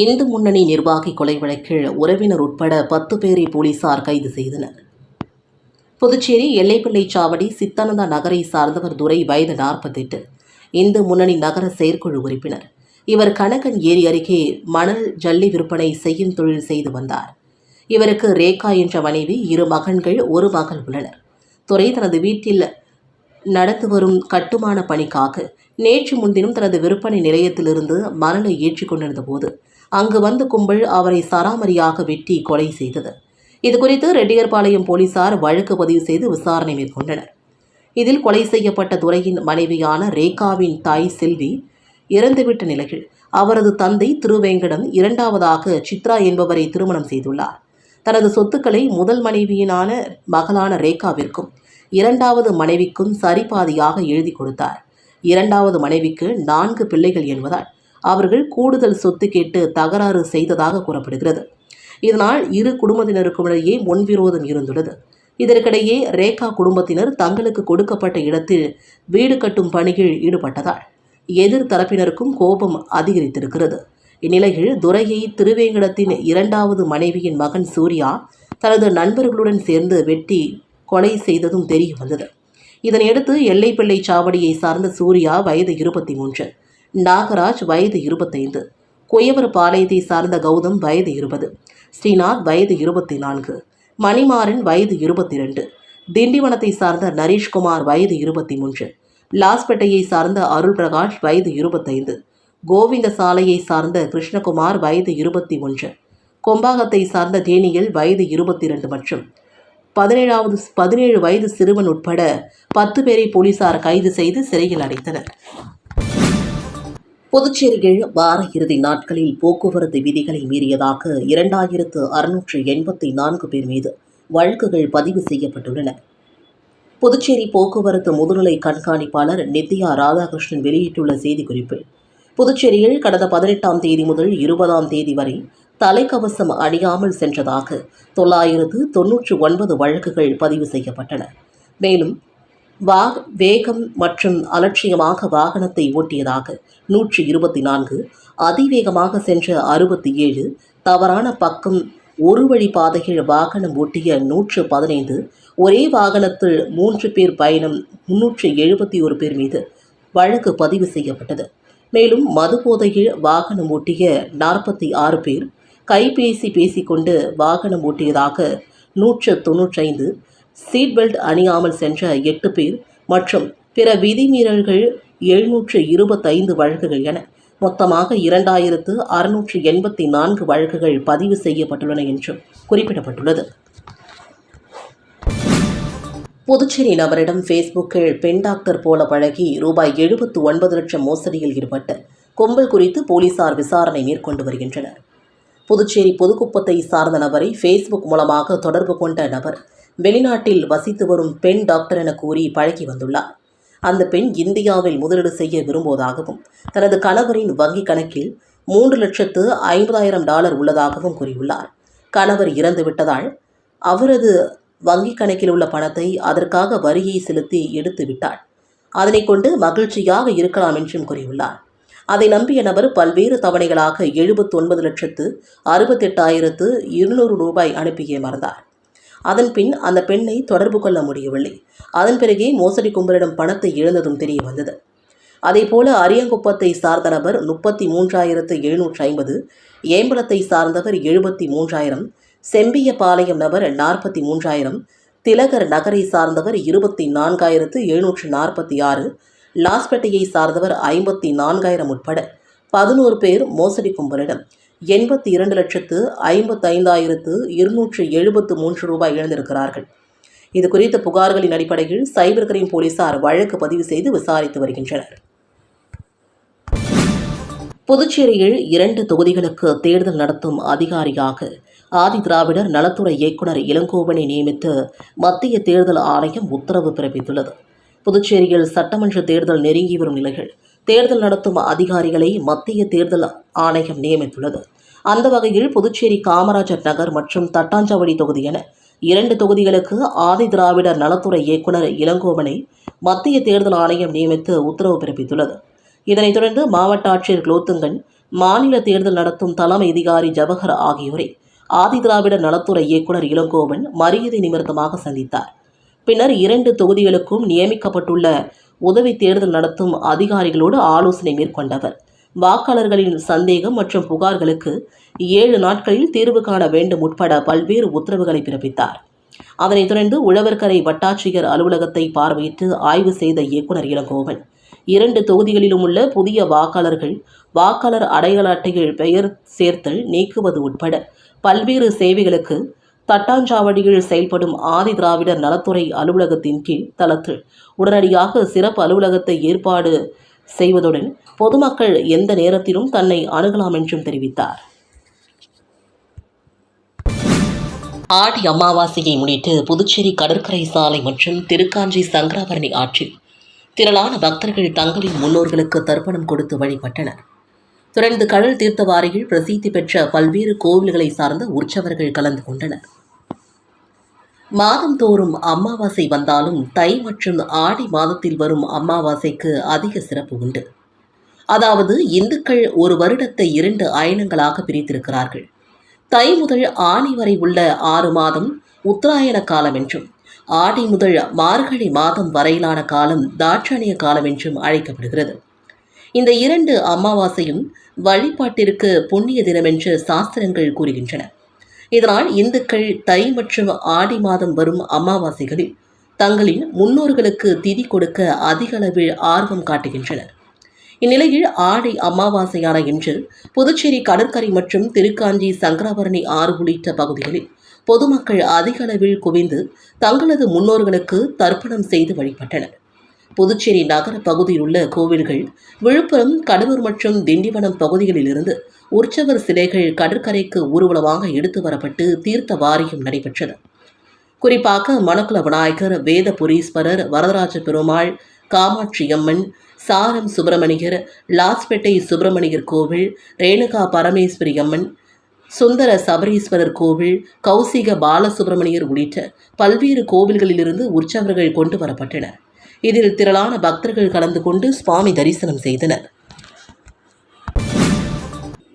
இந்து முன்னணி நிர்வாகி கொலை வழக்கில் உறவினர் உட்பட பத்து பேரை போலீசார் கைது செய்தனர். புதுச்சேரி எல்லைப்பிள்ளை சாவடி சித்தானந்தா நகரை சார்ந்தவர் துரை வயது நாற்பத்தெட்டு. இந்து முன்னணி நகர செயற்குழு உறுப்பினர். இவர் கணக்கன் ஏரி அருகே மணல் ஜல்லி விற்பனை செய்யும் தொழில் செய்து வந்தார். இவருக்கு ரேகா என்ற மனைவி இரு மகன்கள் ஒரு மகள் உள்ளனர். துறை தனது வீட்டில் நடத்து வரும் கட்டுமான பணிக்காக நேற்று முன்தினம் தனது விற்பனை நிலையத்திலிருந்து மணலை ஏற்றிக் கொண்டிருந்த போது அங்கு வந்த கும்பல் அவரை சராமரியாக வெட்டி கொலை செய்தது. இதுகுறித்து ரெட்டியர்பாளையம் போலீசார் வழக்கு பதிவு செய்து விசாரணை மேற்கொண்டனர். இதில் கொலை செய்யப்பட்ட துரையின் மனைவியான ரேகாவின் தாய் செல்வி இறந்துவிட்ட நிலையில் அவரது தந்தை திருவேங்கடம் இரண்டாவதாக சித்ரா என்பவரை திருமணம் செய்துள்ளார். தனது சொத்துக்களை முதல் மனைவியினான மகளான ரேகாவிற்கும் இரண்டாவது மனைவிக்கும் சரிபாதியாக எழுதி கொடுத்தார். இரண்டாவது மனைவிக்கு நான்கு பிள்ளைகள் என்பதால் அவர்கள் கூடுதல் சொத்து கேட்டு தகராறு செய்ததாக கூறப்படுகிறது. இதனால் இரு குடும்பத்தினருக்கும் இடையே முன்விரோதம் இருந்துள்ளது. இதற்கிடையே ரேகா குடும்பத்தினர் தங்களுக்கு கொடுக்கப்பட்ட இடத்தில் வீடு கட்டும் பணியில் ஈடுபட்டதால் எதிர் தரப்பினருக்கும் கோபம் அதிகரித்திருக்கிறது. இந்நிலையில் துரையை திருவேங்கடத்தின் இரண்டாவது மனைவியின் மகன் சூர்யா தனது நண்பர்களுடன் சேர்ந்து வெட்டி கொலை செய்ததும் தெரிய வந்தது இதனையடுத்து எல்லைப்பிள்ளை சாவடியை சார்ந்த சூர்யா வயது இருபத்தி மூன்று. நாகராஜ் வயது இருபத்தைந்து குயவர் பாளையத்தை சார்ந்த கௌதம் வயது இருபது ஸ்ரீநாத் வயது இருபத்தி நான்கு மணிமாறன் வயது இருபத்தி ரெண்டு திண்டிவனத்தை சார்ந்த நரீஷ்குமார் வயது இருபத்தி மூன்று லாஸ்பேட்டையை சார்ந்த அருள் பிரகாஷ் வயது இருபத்தைந்து கோவிந்த சாலையை சார்ந்த கிருஷ்ணகுமார் வயது இருபத்தி ஒன்று கொம்பாகத்தை சார்ந்த தேனியல் வயது இருபத்தி ரெண்டு மற்றும் பதினேழாவது பதினேழு வயது சிறுவன் உட்பட பத்து பேரை போலீசார் கைது செய்து சிறையில் அடைத்தனர். புதுச்சேரியில் வார இறுதி நாட்களில் போக்குவரத்து விதிகளை மீறியதாக இரண்டாயிரத்து அறுநூற்று எண்பத்தி நான்கு பேர் மீது வழக்குகள் பதிவு செய்யப்பட்டுள்ளன. புதுச்சேரி போக்குவரத்து முதுநிலை கண்காணிப்பாளர் நித்யா ராதாகிருஷ்ணன் வெளியிட்டுள்ள செய்திக்குறிப்பில் புதுச்சேரியில் கடந்த பதினெட்டாம் தேதி முதல் இருபதாம் தேதி வரை தலைக்கவசம் அணியாமல் சென்றதாக தொள்ளாயிரத்து தொன்னூற்று ஒன்பது வழக்குகள் பதிவு செய்யப்பட்டன. மேலும் வாக் வேகம் மற்றும் அலட்சியமாக வாகனத்தை ஓட்டியதாக நூற்றி இருபத்தி நான்கு அதிவேகமாக சென்ற அறுபத்தி ஏழு தவறான பக்கம் ஒரு வழி பாதையில் வாகனம் ஓட்டிய நூற்று பதினைந்து ஒரே வாகனத்தில் மூன்று பேர் பயணம் முன்னூற்று எழுபத்தி ஒரு பேர் மீது வழக்கு பதிவு செய்யப்பட்டது. மேலும் மது போதையில் வாகனம் ஓட்டிய நாற்பத்தி ஆறு பேர் கைபேசி பேசிக்கொண்டு வாகனம் ஓட்டியதாக நூற்று தொன்னூற்றைந்து சீட் பெல்ட் அணியாமல் சென்ற எட்டு பேர் மற்றும் பிற விதிமீறல்கள் எழுநூற்று இருபத்தைந்து வழக்குகள் என மொத்தமாக இரண்டாயிரத்து அறுநூற்று எண்பத்தி நான்கு வழக்குகள் பதிவு செய்யப்பட்டுள்ளன என்றும் குறிப்பிடப்பட்டுள்ளது. புதுச்சேரி நபரிடம் ஃபேஸ்புக்கில் பெண் டாக்டர் போல பழகி ரூபாய் எழுபத்து ஒன்பது லட்சம் மோசடியில் ஈடுபட்ட கும்பல் குறித்து போலீசார் விசாரணை மேற்கொண்டு வருகின்றனர். புதுச்சேரி பொதுக்குப்பத்தை சார்ந்த நபரை ஃபேஸ்புக் மூலமாக தொடர்பு கொண்ட நபர் வெளிநாட்டில் வசித்து வரும் பெண் டாக்டர் என கூறி பழகி வந்துள்ளார். அந்த பெண் இந்தியாவில் முதலீடு செய்ய விரும்புவதாகவும் தனது கணவரின் வங்கிக் கணக்கில் மூன்று லட்சத்து ஐம்பதாயிரம் டாலர் உள்ளதாகவும் கூறியுள்ளார். கணவர் இறந்து விட்டதால் அவரது வங்கிக் கணக்கில் உள்ள பணத்தை அதற்காக வரியை செலுத்தி எடுத்து விட்டாள் அதனை கொண்டு மகிழ்ச்சியாக இருக்கலாம் என்றும் கூறியுள்ளார். அதை நம்பிய நபர் பல்வேறு தவணைகளாக எழுபத்தொன்பது லட்சத்து அறுபத்தெட்டாயிரத்து இருநூறு ரூபாய் அனுப்பி ஏமாந்தார் அதன் பின் அந்த பெண்ணை தொடர்பு கொள்ள முடியவில்லை. அதன் பிறகே மோசடி கும்பலிடம் பணத்தை இழந்ததும் தெரிய வந்தது. அதேபோல அரியங்குப்பத்தை சார்ந்த நபர் முப்பத்தி மூன்றாயிரத்து எழுநூற்றி ஐம்பது ஏம்பலத்தை சார்ந்தவர் எழுபத்தி மூன்றாயிரம் செம்பியபாளையம் நபர் நாற்பத்தி மூன்றாயிரம் திலகர் நகரை சார்ந்தவர் இருபத்தி நான்காயிரத்து எழுநூற்று நாற்பத்தி ஆறு லாஸ்பேட்டையை சார்ந்தவர் ஐம்பத்தி நான்காயிரம் உட்பட பதினோரு பேர் மோசடி கும்பலிடம். எண்பத்தி இரண்டு லட்சத்து ஐம்பத்தைந்தாயிரத்து இருநூற்று எழுபத்து மூன்று ரூபாய் இழந்திருக்கிறார்கள். இது குறித்த புகார்களின் அடிப்படையில் சைபர் கிரைம் போலீசார் வழக்கு பதிவு செய்து விசாரித்து வருகின்றனர். புதுச்சேரியில் இரண்டு தொகுதிகளுக்கு தேர்தல் நடத்தும் அதிகாரியாக ஆதி திராவிடர் நலத்துறை இயக்குனர் இளங்கோவனை நியமித்து மத்திய தேர்தல் ஆணையம் உத்தரவு பிறப்பித்துள்ளது. புதுச்சேரியில் சட்டமன்ற தேர்தல் நெருங்கி வரும் நிலையில் தேர்தல் நடத்தும் அதிகாரிகளை மத்திய தேர்தல் ஆணையம் நியமித்துள்ளது. அந்த வகையில் புதுச்சேரி காமராஜர் நகர் மற்றும் தட்டாஞ்சாவடி தொகுதி என இரண்டு தொகுதிகளுக்கு ஆதி திராவிடர் நலத்துறை இயக்குனர் இளங்கோவனை மத்திய தேர்தல் ஆணையம் நியமித்து உத்தரவு பிறப்பித்துள்ளது. இதனைத் தொடர்ந்து மாவட்ட ஆட்சியர் குலோத்துங்கன் மாநில தேர்தல் நடத்தும் தலைமை அதிகாரி ஜவஹர் ஆகியோரை ஆதி திராவிடர் நலத்துறை இயக்குனர் இளங்கோவன் மரியாதை நிமித்தமாக சந்தித்தார். பின்னர் இரண்டு தொகுதிகளுக்கும் நியமிக்கப்பட்டுள்ள உதவி தேர்தல் நடத்தும் அதிகாரிகளோடு ஆலோசனை மேற்கொண்டவர். வாக்காளர்களின் சந்தேகம் மற்றும் புகார்களுக்கு ஏழு நாட்களில் தீர்வு காண வேண்டும் உட்பட பல்வேறு உத்தரவுகளை பிறப்பித்தார். அதனைத் தொடர்ந்து உழவர்கரை வட்டாட்சியர் அலுவலகத்தை பார்வையிட்டு ஆய்வு செய்த இயக்குனர் இளங்கோவன் இரண்டு தொகுதிகளிலும் உள்ள புதிய வாக்காளர்கள் வாக்காளர் அடையாள அட்டைகள் பெயர் சேர்த்தல் நீக்குவது உட்பட பல்வேறு சேவைகளுக்கு தட்டாஞ்சாவடியில் செயல்படும் ஆதி திராவிடர் நலத்துறை அலுவலகத்தின் கீழ் தளத்தில் உடனடியாக சிறப்பு அலுவலகத்தை ஏற்பாடு செய்வதுடன் பொதுமக்கள் எந்த நேரத்திலும் தன்னை அணுகலாம் என்றும் தெரிவித்தார். ஆடி அமாவாசையை முன்னிட்டு புதுச்சேரி கடற்கரை சாலை மற்றும் திருக்காஞ்சி சங்கராபரணி ஆற்றில் திரளான பக்தர்கள் தங்களின் முன்னோர்களுக்கு தர்ப்பணம் கொடுத்து வழிபட்டனர். தொடர்ந்து கடல் தீர்த்தவாரியில் பிரசித்தி பெற்ற பல்வேறு கோவில்களை சார்ந்த உற்சவர்கள் கலந்து கொண்டனர். மாதந்தோறும் அமாவாசை வந்தாலும் தை மற்றும் ஆடி மாதத்தில் வரும் அமாவாசைக்கு அதிக சிறப்பு உண்டு. அதாவது இந்துக்கள் ஒரு வருடத்தை இரண்டு அயனங்களாக பிரித்திருக்கிறார்கள். தை முதல் ஆணி வரை உள்ள ஆறு மாதம் உத்தராயண காலம் என்றும் ஆடி முதல் மார்கழி மாதம் வரையிலான காலம் தாட்சணிய காலம் என்றும் அழைக்கப்படுகிறது. இந்த இரண்டு அமாவாசையும் வழிபாட்டிற்கு புண்ணிய தினம் என்று சாஸ்திரங்கள் கூறுகின்றன. இதனால் இந்துக்கள் தை மற்றும் ஆடி மாதம் வரும் அமாவாசைகளில் தங்களின் முன்னோர்களுக்கு திதி கொடுக்க அதிக அளவில் ஆர்வம் காட்டுகின்றனர். இந்நிலையில் ஆடி அமாவாசையான இன்று புதுச்சேரி கடற்கரை மற்றும் திருக்காஞ்சி சங்கராபரணி ஆறு உள்ளிட்ட பகுதிகளில் பொதுமக்கள் அதிக அளவில் குவிந்து தங்களது முன்னோர்களுக்கு தர்ப்பணம் செய்து வழிபட்டனர். புதுச்சேரி நகர பகுதியில் உள்ள கோவில்கள் விழுப்புரம் கடலூர் மற்றும் திண்டிவனம் பகுதிகளிலிருந்து உற்சவர் சிலைகள் கடற்கரைக்கு ஊர்வலமாக எடுத்து வரப்பட்டு தீர்த்த வாரியம் நடைபெற்றது. குறிப்பாக மணக்குல விநாயகர் வேதபுரீஸ்வரர் வரதராஜ பெருமாள் காமாட்சி அம்மன் சாரம் சுப்பிரமணியர் லாஸ்பேட்டை சுப்பிரமணியர் கோவில் ரேணுகா பரமேஸ்வரி அம்மன் சுந்தர சபரீஸ்வரர் கோவில் கௌசிக பாலசுப்பிரமணியர் உள்ளிட்ட பல்வேறு கோவில்களிலிருந்து உற்சவர்கள் கொண்டு வரப்பட்டனர். இதில் திரளான பக்தர்கள் கலந்து கொண்டு சுவாமி தரிசனம் செய்தனர்.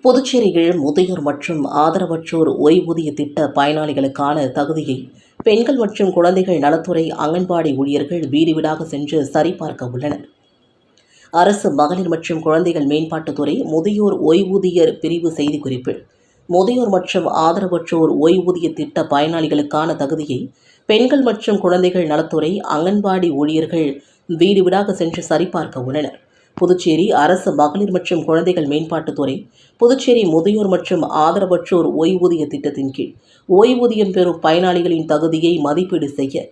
புதுச்சேரியில் முதியோர் மற்றும் ஆதரவற்றோர் ஓய்வூதிய திட்ட பயனாளிகளுக்கான தகுதியை பெண்கள் மற்றும் குழந்தைகள் நலத்துறை அங்கன்வாடி ஊழியர்கள் வீடு வீடாக சென்று சரிபார்க்க உள்ளனர். அரசு மகளிர் மற்றும் குழந்தைகள் மேம்பாட்டுத்துறை முதியோர் ஓய்வூதியர் பிரிவு செய்திக்குறிப்பில் முதியோர் மற்றும் ஆதரவற்றோர் ஓய்வூதிய திட்ட பயனாளிகளுக்கான தகுதியை பெண்கள் மற்றும் குழந்தைகள் நலத்துறை அங்கன்வாடி ஊழியர்கள் வீடு வீடாக சென்று சரிபார்க்க உள்ளனர். புதுச்சேரி அரசு மகளிர் மற்றும் குழந்தைகள் மேம்பாட்டுத்துறை புதுச்சேரி முதியோர் மற்றும் ஆதரவற்றோர் ஓய்வூதிய திட்டத்தின் கீழ் ஓய்வூதியம் பெறும் பயனாளிகளின் தகுதியை மதிப்பீடு செய்ய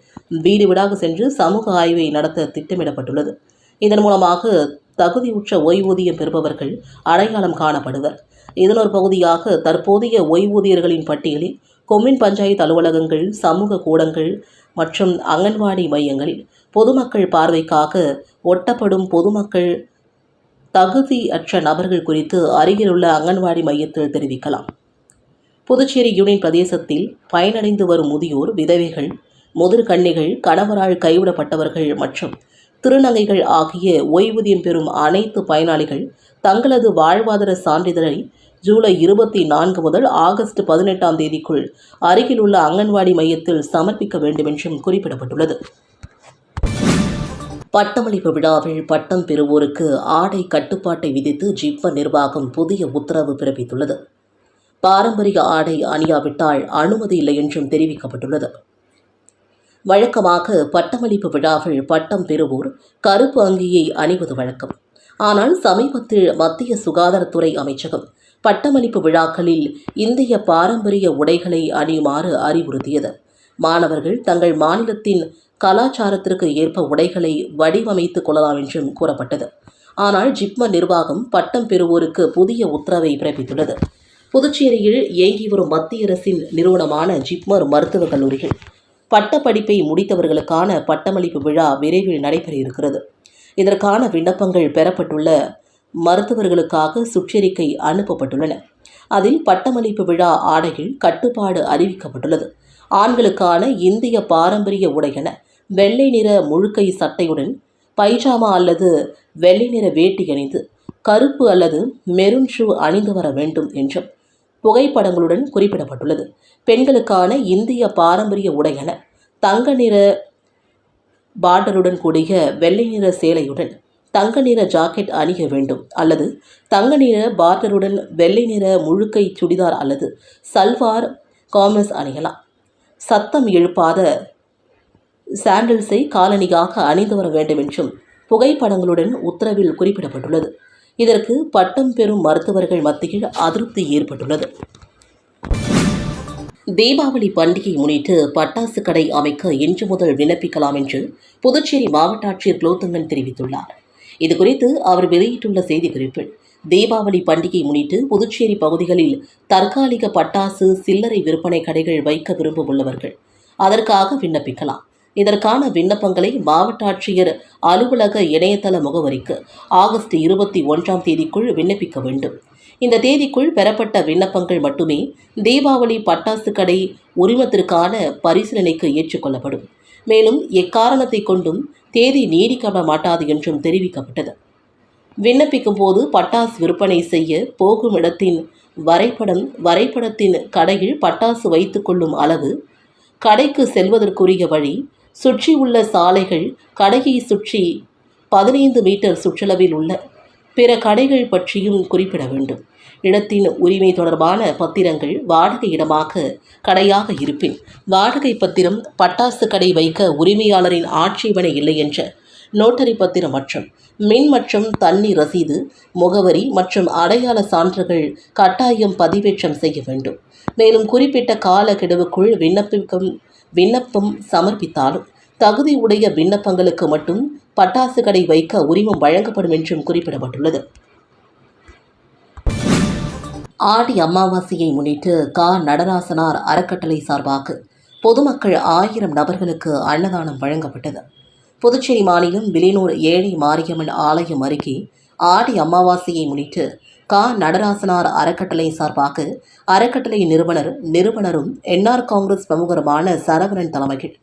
வீடு வீடாக சென்று சமூக ஆய்வை நடத்த திட்டமிடப்பட்டுள்ளது. இதன் மூலமாக தகுதியுற்ற ஓய்வூதியம் பெறுபவர்கள் அடையாளம் காணப்படுவர். இதன் ஒரு பகுதியாக தற்போதைய ஓய்வூதியர்களின் பட்டியலில் கொம்யூன் பஞ்சாயத்து அலுவலகங்கள் சமூக கூடங்கள் மற்றும் அங்கன்வாடி மையங்களில் பொதுமக்கள் பார்வைக்காக ஒட்டப்படும் பொதுமக்கள் தகுதியற்ற நபர்கள் குறித்து அருகிலுள்ள அங்கன்வாடி மையத்தில் தெரிவிக்கலாம். புதுச்சேரி யூனியன் பிரதேசத்தில் பயனடைந்து வரும் முதியோர் விதவைகள் முதிர்கன்னிகள் கணவரால் கைவிடப்பட்டவர்கள் மற்றும் திருநங்கைகள் ஆகிய ஓய்வூதியம் பெறும் அனைத்து பயனாளிகள் தங்களது வாழ்வாதார சான்றிதழை ஜூலை இருபத்தி நான்கு முதல் ஆகஸ்ட் பதினெட்டாம் தேதிக்குள் அருகிலுள்ள அங்கன்வாடி மையத்தில் சமர்ப்பிக்க வேண்டும் என்றும் குறிப்பிடப்பட்டுள்ளது. பட்டமளிப்பு விழாவில் பட்டம் பெறுவோருக்கு ஆடை கட்டுப்பாட்டை விதித்து ஜிப்மர் நிர்வாகம் புதிய உத்தரவு பிறப்பித்துள்ளது. பாரம்பரிய ஆடை அணியாவிட்டால் அனுமதி இல்லை என்றும் தெரிவிக்கப்பட்டுள்ளது. வழக்கமாக பட்டமளிப்பு விழாவில் பட்டம் பெறுவோர் கருப்பு அங்கியை அணிவது வழக்கம். ஆனால் சமீபத்தில் மத்திய சுகாதாரத்துறை அமைச்சகம் பட்டமளிப்பு விழாக்களில் இந்திய பாரம்பரிய உடைகளை அணியுமாறு அறிவுறுத்தியது. மாணவர்கள் தங்கள் மாநிலத்தின் கலாச்சாரத்திற்கு ஏற்ப உடைகளை வடிவமைத்துக் கொள்ளலாம் என்றும் கூறப்பட்டது. ஆனால் ஜிப்மர் நிர்வாகம் பட்டம் பெறுவோருக்கு புதிய உத்தரவை பிறப்பித்துள்ளது. புதுச்சேரியில் இயங்கி வரும் மத்திய அரசின் நிறுவனமான ஜிப்மர் மருத்துவக் கல்லூரிகள் பட்டப்படிப்பை முடித்தவர்களுக்கான பட்டமளிப்பு விழா விரைவில் நடைபெற இருக்கிறது. இதற்கான விண்ணப்பங்கள் பெறப்பட்டுள்ள மருத்துவர்களுக்காக சுற்றறிக்கை அனுப்பப்பட்டுள்ளன. அதில் பட்டமளிப்பு விழா ஆடைகள் கட்டுப்பாடு அறிவிக்கப்பட்டுள்ளது. ஆண்களுக்கான இந்திய பாரம்பரிய உடையென வெள்ளை நிற முழுக்கை சட்டையுடன் பைஜாமா அல்லது வெள்ளை நிற வேட்டி அணிந்து கருப்பு அல்லது மெரூன் ஷூ அணிந்து வர வேண்டும் என்றும் புகைப்படங்களுடன் குறிப்பிடப்பட்டுள்ளது. பெண்களுக்கான இந்திய பாரம்பரிய உடையென தங்க நிற பார்டருடன் கூடிய வெள்ளை நிற சேலையுடன் தங்க நிற ஜாக்கெட் அணிய வேண்டும். அல்லது தங்க நிற பார்டருடன் வெள்ளை நிற முழுக்கை சுடிதார் அல்லது சல்வார் காமர்ஸ் அணியலாம். சத்தம் எழுப்பாத சாண்டல்ஸை காலணியாக அணிந்து வர வேண்டும் என்றும் புகைப்படங்களுடன் உத்தரவில் குறிப்பிடப்பட்டுள்ளது. இதற்கு பட்டம் பெறும் மருத்துவர்கள் மத்தியில் அதிருப்தி ஏற்பட்டுள்ளது. தீபாவளி பண்டிகை முன்னிட்டு பட்டாசு கடை அமைக்க இன்று முதல் விண்ணப்பிக்கலாம் என்று புதுச்சேரி மாவட்ட ஆட்சியர் குலோத்தங்கன் தெரிவித்துள்ளார். இதுகுறித்து அவர் வெளியிட்டுள்ள செய்திக்குறிப்பில் தீபாவளி பண்டிகை முன்னிட்டு புதுச்சேரி பகுதிகளில் தற்காலிக பட்டாசு சில்லறை விற்பனை கடைகள் வைக்க விரும்பும் உள்ளவர்கள் அதற்காக விண்ணப்பிக்கலாம். இதற்கான விண்ணப்பங்களை மாவட்ட ஆட்சியர் அலுவலக இணையதள முகவரிக்கு ஆகஸ்ட் இருபத்தி ஒன்றாம் தேதிக்குள் விண்ணப்பிக்க வேண்டும். இந்த தேதிக்குள் பெறப்பட்ட விண்ணப்பங்கள் மட்டுமே தீபாவளி பட்டாசு கடை உரிமத்திற்கான பரிசீலனைக்கு ஏற்றுக்கொள்ளப்படும். மேலும் எக்காரணத்தை கொண்டும் தேதி நீடிக்கப்பட மாட்டாது என்றும் தெரிவிக்கப்பட்டது. விண்ணப்பிக்கும் போது பட்டாசு விற்பனை செய்ய போகும் இடத்தின் வரைபடம் வரைபடத்தின் கடையில் பட்டாசு வைத்துக்கொள்ளும் அளவு கடைக்கு செல்வதற்குரிய வழி சுற்றியுள்ள சாலைகள் கடையை சுற்றி பதினைந்து மீட்டர் சுற்றளவில் உள்ள பிற கடைகள் பற்றியும் குறிப்பிட வேண்டும். இடத்தின் உரிமை தொடர்பான பத்திரங்கள் வாடகை இடமாக கடையாக இருப்பின் வாடகை பத்திரம் பட்டாசு கடை வைக்க உரிமையாளரின் ஆட்சேபனை இல்லை என்ற நோட்டரி பத்திரம் மற்றும் மின் மற்றும் தண்ணி ரசீது முகவரி மற்றும் அடையாள சான்றுகள் கட்டாயம் பதிவேற்றம் செய்ய வேண்டும். மேலும் குறிப்பிட்ட காலக்கெடுவுக்குள் விண்ணப்பிக்கும் விண்ணப்பம் சமர்ப்பித்தாலும் தகுதி உடைய விண்ணப்பங்களுக்கு மட்டும் பட்டாசு கடை வைக்க உரிமம் வழங்கப்படும் என்றும் குறிப்பிடப்பட்டுள்ளது. ஆடி அமாவாசையை முன்னிட்டு கா. நடராசனார் அறக்கட்டளை சார்பாக பொதுமக்கள் ஆயிரம் நபர்களுக்கு அன்னதானம் வழங்கப்பட்டது. புதுச்சேரி மாநிலம் விலையூர் ஏழை மாரியம்மன் ஆலயம் அருகே ஆடி அமாவாசையை முன்னிட்டு கா. நடராசனார் அறக்கட்டளை சார்பாக அறக்கட்டளை நிறுவனர் நிறுவனரும் என்ஆர் காங்கிரஸ் பிரமுகருமான சரவணன் தலைமையில்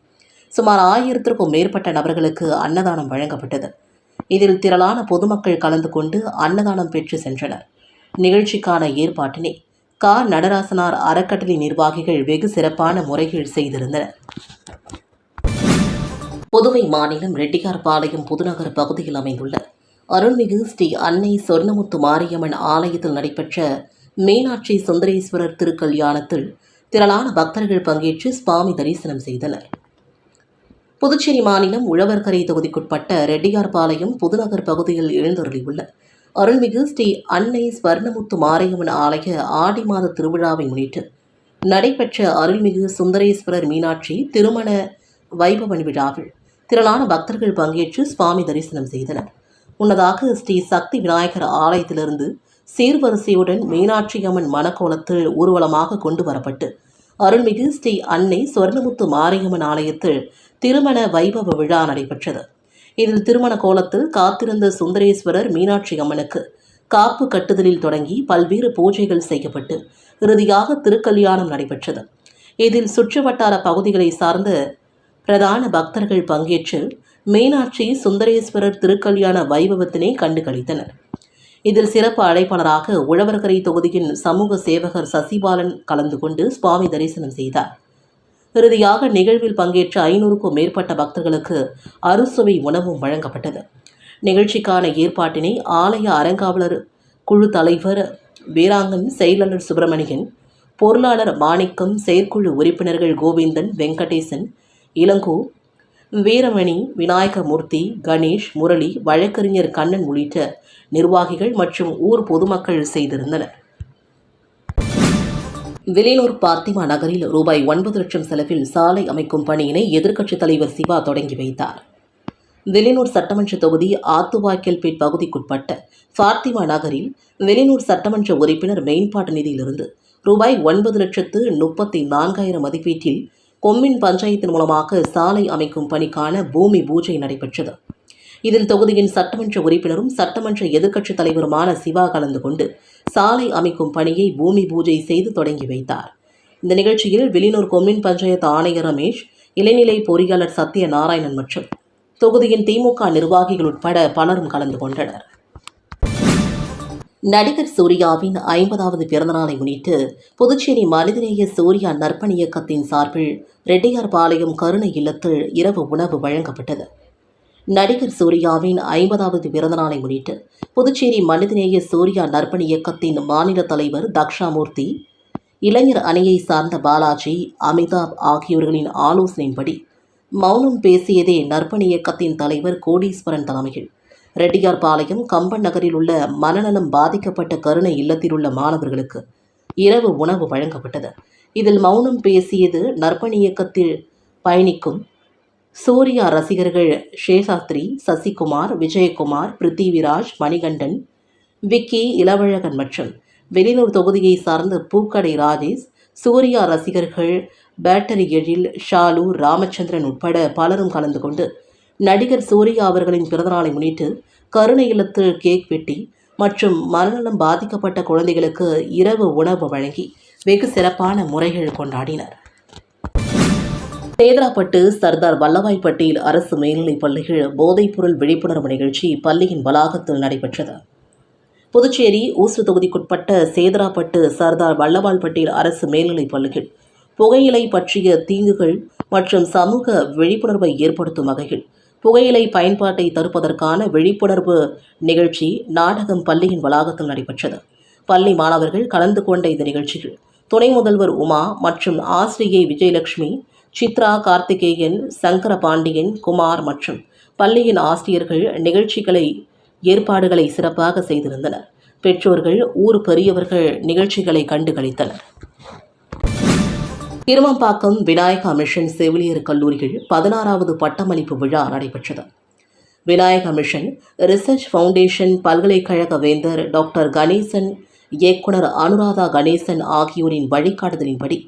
சுமார் ஆயிரத்திற்கும் மேற்பட்ட நபர்களுக்கு அன்னதானம் வழங்கப்பட்டது. இதில் திரளான பொதுமக்கள் கலந்து கொண்டு அன்னதானம் பெற்று சென்றனர். நிகழ்ச்சிக்கான ஏற்பாட்டினை கா. நடராசனார் அறக்கட்டளை நிர்வாகிகள் வெகு சிறப்பான முறையில் செய்திருந்தனர். புதுவை மாநிலம் ரெட்டியார்பாளையம் புதுநகர் பகுதியில் அமைந்துள்ள அருள்மிகு ஸ்ரீ அன்னை சொர்ணமுத்து மாரியம்மன் ஆலயத்தில் நடைபெற்ற மீனாட்சி சுந்தரேஸ்வரர் திருக்கல்யாணத்தில் திரளான பக்தர்கள் பங்கேற்று சுவாமி தரிசனம் செய்தனர். புதுச்சேரி மாநிலம் உழவர்கரை தொகுதிக்குட்பட்ட ரெட்டியார்பாளையம் புதுநகர் பகுதியில் எழுந்தருளியுள்ள அருள்மிகு ஸ்ரீ அன்னை ஸ்வர்ணமுத்து மாரியம்மன் ஆலய ஆடி மாத திருவிழாவை முன்னிட்டு நடைபெற்ற அருள்மிகு சுந்தரேஸ்வரர் மீனாட்சி திருமண வைபவன் விழாவில் திரளான பக்தர்கள் பங்கேற்று சுவாமி தரிசனம் செய்தனர். முன்னதாக ஸ்ரீ சக்தி விநாயகர் ஆலயத்திலிருந்து சீர்வரிசையுடன் மீனாட்சி அம்மன் மணக்கோலத்தில் ஊர்வலமாக கொண்டு வரப்பட்டு அருள்மிகு ஸ்ரீ அன்னை சுவர்ணமுத்து மாரியம்மன் ஆலயத்தில் திருமண வைபவ விழா நடைபெற்றது. இதில் திருமண கோலத்தில் காத்திருந்த சுந்தரேஸ்வரர் மீனாட்சி அம்மனுக்கு காப்பு கட்டுதலில் தொடங்கி பல்வேறு பூஜைகள் செய்யப்பட்டு இறுதியாக திருக்கல்யாணம் நடைபெற்றது. இதில் சுற்றுவட்டார பகுதிகளை சார்ந்த பிரதான பக்தர்கள் பங்கேற்று மீனாட்சி சுந்தரேஸ்வரர் திருக்கல்யாண வைபவத்தினை கண்டுகளித்தனர். இதில் சிறப்பு அழைப்பாளராக உழவர்கரை தொகுதியின் சமூக சேவகர் சசிபாலன் கலந்து கொண்டு சுவாமி தரிசனம் செய்தார். இறுதியாக நிகழ்வில் பங்கேற்ற ஐநூறுக்கும் மேற்பட்ட பக்தர்களுக்கு அறுசுவை உணவும் வழங்கப்பட்டது. நிகழ்ச்சிக்கான ஏற்பாட்டினை ஆலய அறங்காவலர் குழு தலைவர் வீராங்கன் செயலாளர் சுப்பிரமணியன் பொருளாளர் மாணிக்கம் செயற்குழு உறுப்பினர்கள் கோவிந்தன் வெங்கடேசன் இளங்கோ வீரமணி விநாயகமூர்த்தி கணேஷ் முரளி வழக்கறிஞர் கண்ணன் உள்ளிட்ட நிர்வாகிகள் மற்றும் ஊர் பொதுமக்கள் செய்திருந்தனர். வில்லியனூர் பார்த்திமா நகரில் ரூபாய் ஒன்பது லட்சம் செலவில் சாலை அமைக்கும் பணியினை எதிர்க்கட்சித் தலைவர் சிவா தொடங்கி வைத்தார். வெளிநூர் சட்டமன்ற தொகுதி ஆத்துவாய்க்கல்பேட் பகுதிக்குட்பட்ட ஃபாத்திமா நகரில் வெளிநூர் சட்டமன்ற உறுப்பினர் மேம்பாட்டு நிதியிலிருந்து ரூபாய் ஒன்பது லட்சத்து முப்பத்தி நான்காயிரம் மதிப்பீட்டில் கொம்மின் பஞ்சாயத்தின் மூலமாக சாலை அமைக்கும் பணிக்கான பூமி பூஜை நடைபெற்றது. இதில் தொகுதியின் சட்டமன்ற உறுப்பினரும் சட்டமன்ற எதிர்க்கட்சித் தலைவருமான சிவா கலந்து கொண்டு சாலை அமைக்கும் பணியை பூமி பூஜை செய்து தொடங்கி வைத்தார். இந்த நிகழ்ச்சியில் வெளியூர் கொம்மின் பஞ்சாயத்து ஆணையர் ரமேஷ் இளைநிலை பொறியாளர் சத்ய நாராயணன் மற்றும் தொகுதியின் திமுக நிர்வாகிகள் உட்பட பலரும் கலந்து கொண்டனர். நடிகர் சூர்யாவின் ஐம்பதாவது பிறந்தநாளை முன்னிட்டு புதுச்சேரி மனிதநேய சூர்யா நற்பணி இயக்கத்தின் சார்பில் ரெட்டியார்பாளையம் கருணை இல்லத்தில் இரவு உணவு வழங்கப்பட்டது. நடிகர் சூர்யாவின் ஐம்பதாவது பிறந்தநாளை முன்னிட்டு புதுச்சேரி மனிதநேய சூர்யா நற்பணி இயக்கத்தின் மாநில தலைவர் தக்ஷாமூர்த்தி இளைஞர் அணியை சார்ந்த பாலாஜி அமிதாப் ஆகியோர்களின் ஆலோசனையின்படி மௌனம் பேசியதே நற்பணி இயக்கத்தின் தலைவர் கோடீஸ்வரன் தலைமையில். ரெட்டியார்பாளையம் கம்பன் நகரில் உள்ள மனநலம் பாதிக்கப்பட்ட கருணை இல்லத்தில் உள்ள மாணவர்களுக்கு இரவு உணவு வழங்கப்பட்டது. இதில் மௌனம் பேசியது நற்பணி இயக்கத்தில் பயணிக்கும் சூர்யா ரசிகர்கள் ஷேசாஸ்திரி சசிகுமார் விஜயகுமார் பிருத்திவிராஜ் மணிகண்டன் விக்கி இளவழகன் மற்றும் வெளியூர் தொகுதியை சார்ந்த பூக்கடை ராஜேஷ் சூர்யா ரசிகர்கள் பேட்டரி எழில் ஷாலு ராமச்சந்திரன் உட்பட பலரும் கலந்து கொண்டு நடிகர் சூர்யா அவர்களின் பிறந்தநாளை முன்னிட்டு கருணை இல்லத்தில் கேக் வெட்டி மற்றும் மனநலம் பாதிக்கப்பட்ட குழந்தைகளுக்கு இரவு உணவு வழங்கி வெகு சிறப்பான முறைகள் கொண்டாடினர். சேதராப்பட்டு சர்தார் வல்லபாய் பட்டேல் அரசு மேல்நிலைப் பள்ளியில் போதைப்பொருள் விழிப்புணர்வு நிகழ்ச்சி பள்ளியின் வளாகத்தில் நடைபெற்றது. புதுச்சேரி ஊசு தொகுதிக்குட்பட்ட சேதராப்பட்டு சர்தார் வல்லபாய் பட்டேல் அரசு மேல்நிலைப் பள்ளியில் புகையிலை பற்றிய தீங்குகள் மற்றும் சமூக விழிப்புணர்வை ஏற்படுத்தும் வகையில் புகையிலை பயன்பாட்டை தடுப்பதற்கான விழிப்புணர்வு நிகழ்ச்சி நாடகம் பள்ளியின் வளாகத்தில் நடைபெற்றது. பள்ளி மாணவர்கள் கலந்து கொண்ட இந்த நிகழ்ச்சியில் துணை முதல்வர் உமா மற்றும் ஆசிரியை விஜயலட்சுமி சித்ரா கார்த்திகேயன் சங்கர பாண்டியன் குமார் மற்றும் பள்ளியின் ஆசிரியர்கள் நிகழ்ச்சிகளை ஏற்பாடுகளை சிறப்பாக செய்திருந்தனர். பெற்றோர்கள் ஊர் பெரியவர்கள் நிகழ்ச்சிகளை கண்டுகளித்தனர். திருமம்பாக்கம் விநாயகா மிஷன் செவிலியர் கல்லூரியில் பதினாறாவது பட்டமளிப்பு விழா நடைபெற்றது. விநாயகா மிஷன் ரிசர்ச் ஃபவுண்டேஷன் பல்கலைக்கழக வேந்தர் டாக்டர் கணேசன் இயக்குனர் அனுராதா கணேசன் ஆகியோரின் வழிகாட்டுதலின்படி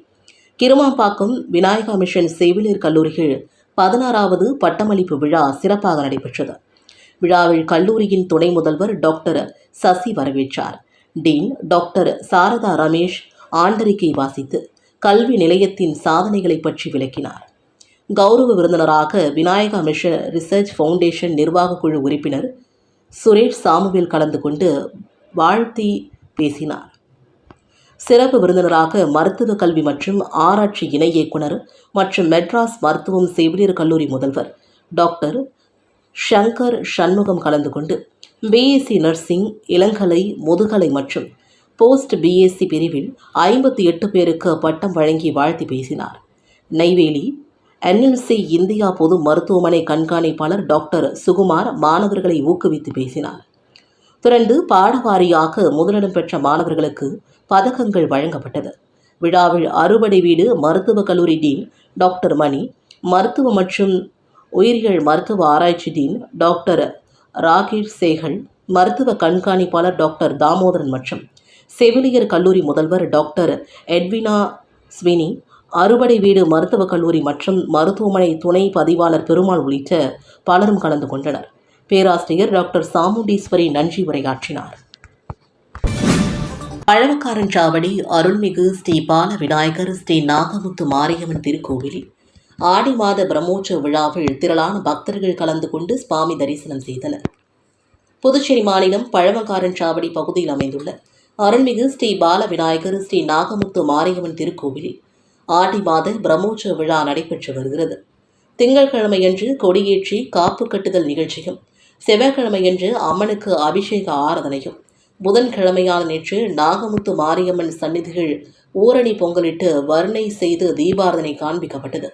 கிருமாம்பாக்கம் விநாயகா மிஷன் செவிலியர் கல்லூரியில் பதினாறாவது பட்டமளிப்பு விழா சிறப்பாக நடைபெற்றது. விழாவில் கல்லூரியின் துணை முதல்வர் டாக்டர் சசி வரவேற்றார். டீன் டாக்டர் சாரதா ரமேஷ் ஆண்டறிக்கை வாசித்து கல்வி நிலையத்தின் சாதனைகளை பற்றி விளக்கினார். கௌரவ விருந்தினராக விநாயகா மிஷன் ரிசர்ச் ஃபவுண்டேஷன் நிர்வாக குழு உறுப்பினர் சுரேஷ் சாமுவேல் கலந்து கொண்டு வாழ்த்தி பேசினார். சிறப்பு விருந்தினராக மருத்துவ கல்வி மற்றும் ஆராய்ச்சி இணை இயக்குனர் மற்றும் மெட்ராஸ் மருத்துவம் செவிலியர் கல்லூரி முதல்வர் டாக்டர் ஷங்கர் சண்முகம் கலந்து கொண்டு பிஎஸ்சி நர்சிங் இளங்கலை முதுகலை மற்றும் போஸ்ட் பிஎஸ்சி பிரிவில் ஐம்பத்தி எட்டு பேருக்கு பட்டம் வழங்கி வாழ்த்தி பேசினார். நெய்வேலி என்எல்சி இந்தியா பொது மருத்துவமனை கண்காணிப்பாளர் டாக்டர் சுகுமார் மாணவர்களை ஊக்குவித்து பேசினார். தொடர்ந்து பாடவாரியாக முதலிடம் பெற்ற மாணவர்களுக்கு பதக்கங்கள் வழங்கப்பட்டது. விழாவில் அறுபடை வீடு மருத்துவக் கல்லூரி டீன் டாக்டர் மணி மருத்துவ மற்றும் உயிரியல் மருத்துவ ஆராய்ச்சி டீன் டாக்டர் ராகேஷ் சேகல் மருத்துவ கண்காணிப்பாளர் டாக்டர் தாமோதரன் மற்றும் செவிலியர் கல்லூரி முதல்வர் டாக்டர் எட்வினா ஸ்வினி அறுபடை வீடு மருத்துவக் கல்லூரி மற்றும் மருத்துவமனை துணை பதிவாளர் பெருமாள் உள்ளிட்ட பலரும் கலந்து கொண்டனர். பேராசிரியர் டாக்டர் சாமுண்டீஸ்வரி நன்றி உரையாற்றினார். பழவக்காரன்சாவடி அருள்மிகு ஸ்ரீ பால விநாயகர் ஸ்ரீ நாகமுத்து மாரியம்மன் திருக்கோவிலில் ஆடி மாத பிரம்மோற்சவ விழாவில் திரளான பக்தர்கள் கலந்து கொண்டு சுவாமி தரிசனம் செய்தனர். புதுச்சேரி மாநிலம் பழவக்காரன்சாவடி பகுதியில் அமைந்துள்ள அருள்மிகு ஸ்ரீ பால விநாயகர் ஸ்ரீ நாகமுத்து மாரியம்மன் திருக்கோவிலில் ஆடி மாத பிரம்மோற்சவ விழா நடைபெற்று வருகிறது. திங்கட்கிழமையன்று கொடியேற்றி காப்பு கட்டுதல் நிகழ்ச்சியும் செவ்வாய்க்கிழமையன்று அம்மனுக்கு அபிஷேக ஆராதனையும் புதன்கிழமையான நேற்று நாகமுத்து மாரியம்மன் சந்நிதிகள் ஊரணி பொங்கலிட்டு வர்ணை செய்து தீபாரதனை காண்பிக்கப்பட்டது.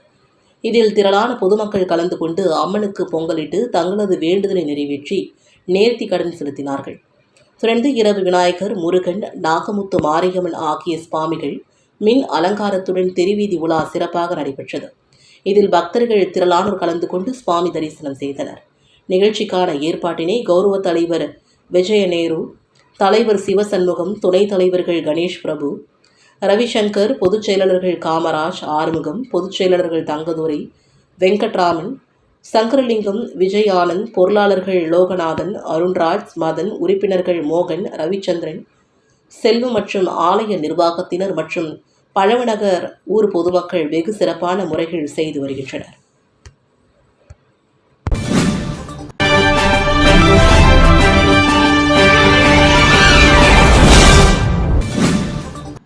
இதில் திரளான பொதுமக்கள் கலந்து கொண்டு அம்மனுக்கு பொங்கலிட்டு தங்களது வேண்டுதலை நிறைவேற்றி நேர்த்தி கடன் செலுத்தினார்கள். தொடர்ந்து இரவு விநாயகர் முருகன் நாகமுத்து மாரியம்மன் ஆகிய சுவாமிகள் மின் அலங்காரத்துடன் திருவீதி உலா சிறப்பாக நடைபெற்றது. இதில் பக்தர்கள் திரளானோர் கலந்து கொண்டு சுவாமி தரிசனம் செய்தனர். நிகழ்ச்சிக்கான ஏற்பாட்டினை கௌரவ தலைவர் விஜய நேரு தலைவர் சிவசண்முகம் துணைத் தலைவர்கள் கணேஷ் பிரபு ரவிசங்கர் பொதுச் செயலாளர்கள் காமராஜ் ஆறுமுகம் பொதுச் செயலாளர்கள் தங்கதுரை வெங்கட்ராமன் சங்கரலிங்கம் விஜய் ஆனந்த் பொருளாளர்கள் லோகநாதன் அருண்ராஜ் மதன் உறுப்பினர்கள் மோகன் ரவிச்சந்திரன் செல்வம் மற்றும் ஆலய நிர்வாகத்தினர் மற்றும் பழவநகர் ஊர் பொதுமக்கள் வெகு சிறப்பான முறைகள் செய்து வருகின்றனர்.